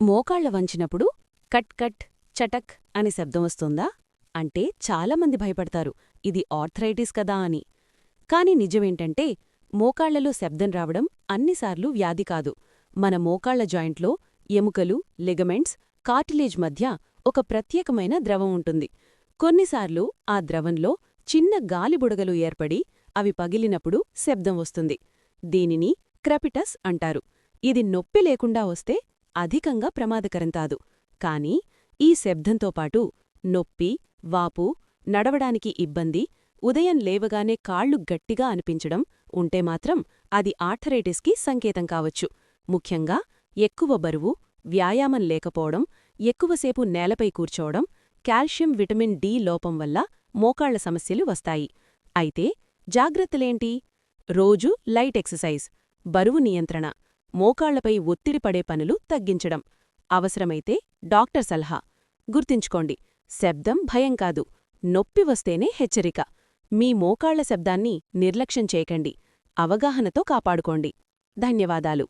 మోకాళ్ళ వంచినప్పుడు cut cut చటక్ అని శబ్దం వస్తుందా? అంటే చాలామంది భయపడతారు ఇది ఆర్థరైటిస్ కదా అని. కాని నిజమేంటంటే మోకాళ్ళలో శబ్దం రావడం అన్నిసార్లు వ్యాధి కాదు. మన మోకాళ్ళ జాయింట్లో ఎముకలు లిగమెంట్స్ కార్టిలేజ్ మధ్య ఒక ప్రత్యేకమైన ద్రవం ఉంటుంది. కొన్నిసార్లు ఆ ద్రవంలో చిన్న గాలిబుడగలు ఏర్పడి అవి పగిలినప్పుడు శబ్దం వస్తుంది. దీనిని క్రపిటస్ అంటారు. ఇది నొప్పి లేకుండా వస్తే అధికంగా ప్రమాదకరం కాదు. కానీ ఈ శబ్దంతో పాటు నొప్పి వాపు నడవడానికి ఇబ్బంది ఉదయం లేవగానే కాళ్ళు గట్టిగా అనిపించడం ఉంటే మాత్రం అది ఆర్థరైటిస్కి సంకేతం కావచ్చు. ముఖ్యంగా ఎక్కువ బరువు వ్యాయామం లేకపోవడం ఎక్కువసేపు నేలపై కూర్చోవడం కాల్షియం విటమిన్ డి లోపం వల్ల మోకాళ్ళ సమస్యలు వస్తాయి. అయితే జాగ్రత్తలేంటి? రోజూ లైట్ ఎక్సర్సైజ్ బరువు నియంత్రణ మోకాళ్ళపై ఒత్తిడి పడే పనులు తగ్గించడం. అవసరమైతే డాక్టర్ సలహా. గుర్తుంచుకోండి శబ్దం భయం కాదు. నొప్పి వస్తేనే హెచ్చరిక. మీ మోకాళ్ళ శబ్దాన్ని నిర్లక్ష్యం చేయకండి. అవగాహనతో కాపాడుకోండి. ధన్యవాదాలు.